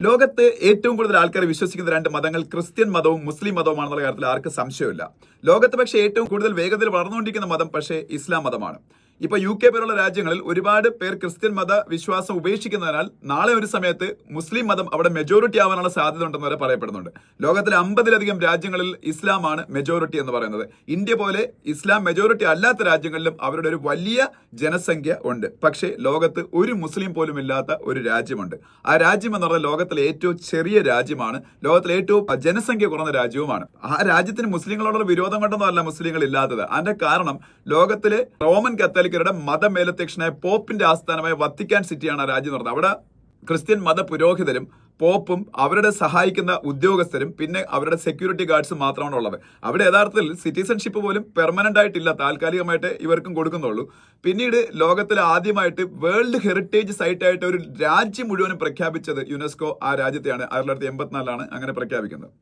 ലോകത്ത് ഏറ്റവും കൂടുതൽ ആൾക്കാർ വിശ്വസിക്കുന്ന രണ്ട് മതങ്ങൾ ക്രിസ്ത്യൻ മതവും മുസ്ലിം മതവുമാണെന്നുള്ള കാര്യത്തിൽ ആർക്കും സംശയമില്ല ലോകത്ത് പക്ഷേ ഏറ്റവും കൂടുതൽ വേഗത്തിൽ വളർന്നുകൊണ്ടിരിക്കുന്ന മതം പക്ഷേ ഇസ്ലാം മതമാണ്. ഇപ്പൊ യു കെ പോലുള്ള രാജ്യങ്ങളിൽ ഒരുപാട് പേർ ക്രിസ്ത്യൻ മത വിശ്വാസം ഉപേക്ഷിക്കുന്നതിനാൽ നാളെ ഒരു സമയത്ത് മുസ്ലിം മതം അവിടെ മെജോറിറ്റി ആവാനുള്ള സാധ്യത ഉണ്ടെന്ന് വരെ പറയപ്പെടുന്നുണ്ട്. ലോകത്തിലെ അമ്പതിലധികം രാജ്യങ്ങളിൽ ഇസ്ലാമാണ് മെജോറിറ്റി എന്ന് പറയുന്നത്. ഇന്ത്യ പോലെ ഇസ്ലാം മെജോറിറ്റി അല്ലാത്ത രാജ്യങ്ങളിലും അവരുടെ ഒരു വലിയ ജനസംഖ്യ ഉണ്ട്. പക്ഷേ ലോകത്ത് ഒരു മുസ്ലിം പോലും ഇല്ലാത്ത ഒരു രാജ്യമുണ്ട്. ആ രാജ്യം എന്ന് പറഞ്ഞാൽ ലോകത്തിലെ ഏറ്റവും ചെറിയ രാജ്യമാണ്. ലോകത്തിലെ ഏറ്റവും ജനസംഖ്യ കുറഞ്ഞ രാജ്യവുമാണ്. ആ രാജ്യത്തിന് മുസ്ലിങ്ങളോടുള്ള വിരോധം കൊണ്ടൊന്നും അല്ല മുസ്ലിങ്ങൾ ഇല്ലാത്തത്. അതിന്റെ കാരണം ലോകത്തിലെ റോമൻ കത്തോലിക്കരുടെ മതമേലധ്യക്ഷനായ പോപ്പിന്റെ ആസ്ഥാനമായ വത്തിക്കാൻ സിറ്റിയാണ് രാജ്യം പറഞ്ഞത് അവിടെ ക്രിസ്ത്യൻ മത പുരോഹിതരും പോപ്പും അവരുടെ സഹായിക്കുന്ന ഉദ്യോഗസ്ഥരും പിന്നെ അവരുടെ സെക്യൂരിറ്റി ഗാർഡ്സും മാത്രമാണ് ഉള്ളത്. അവിടെ യഥാർത്ഥത്തിൽ സിറ്റിസൺഷിപ്പ് പോലും പെർമനന്റ് ആയിട്ടില്ല താൽക്കാലികമായിട്ട് ഇവർക്കും കൊടുക്കുന്നുള്ളൂ. പിന്നീട് ലോകത്തിൽ ആദ്യമായിട്ട് വേൾഡ് ഹെറിറ്റേജ് സൈറ്റ് ആയിട്ട് ഒരു രാജ്യം മുഴുവനും പ്രഖ്യാപിച്ചത് യുനെസ്കോ ആ രാജ്യത്തെയാണ്. ആയിരത്തി തൊള്ളായിരത്തി എൺപത്തിനാലാണ് അങ്ങനെ പ്രഖ്യാപിക്കുന്നത്.